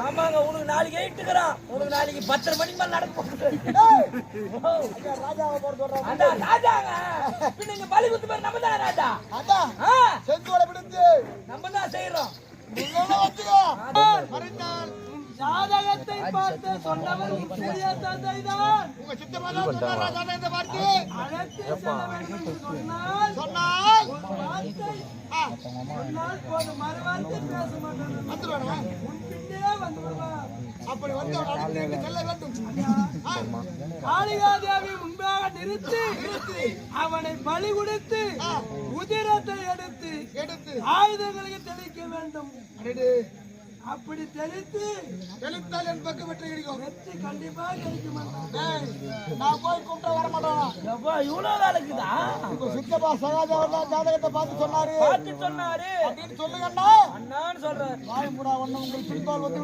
ஆமாங்க உனக்கு நாளைக்கு எயிட்டுக்கிறான் உனக்கு நாளைக்கு பத்தரை மணிக்கு மேல நடக்கும். ராஜாவை போட சொல்றாங்க அந்த ராஜாங்க இங்க பலி குத்து பேர் நம்ம தான் ராஜா? அதான் ஆ, செந்தோலை பிடித்து. நம்ம தான் செய்யறோம் ஜாதகத்தை பார்த்து சொன்னவர் சூரிய தந்தை தான் உங்க சித்தமா தான் சொன்னாரா ஜாதகத்தை பார்த்து அழைத்து செல்ல வேண்டும் என்று சொன்னால் போதும். மறுவார்த்தை பேச மாட்டான் அப்படி வந்து அவன் அடுத்து செல்ல வேண்டும். காளிகாதேவி முன்பாக நிறுத்தி அவனை பலி கொடுத்து உதிரத்தை எடுத்து எடுத்து. ஆயுதங்களுக்கு தெளிக்க வேண்டும். அப்படி தெளித்து எழுத்தால் என் பக்கம் வெற்றி கிடைக்கும். வெற்றி கண்டிப்பாக கிடைக்க மாட்டான் ஏய், நான் போய் கூப்பிட்டு வர மாட்டானா எப்பா இவ்வளவு வேலைக்குதா? சித்தப்பா சகாஜாவர் தான் ஜாதகத்தை பார்த்து சொன்னாரு. பார்த்து சொன்னாரு. அப்படின்னு சொல்லுங்கண்ணா அண்ணான்னு சொல்றாரு. வாய் மூடா ஒண்ணு உங்களுக்கு பின்பால் வந்து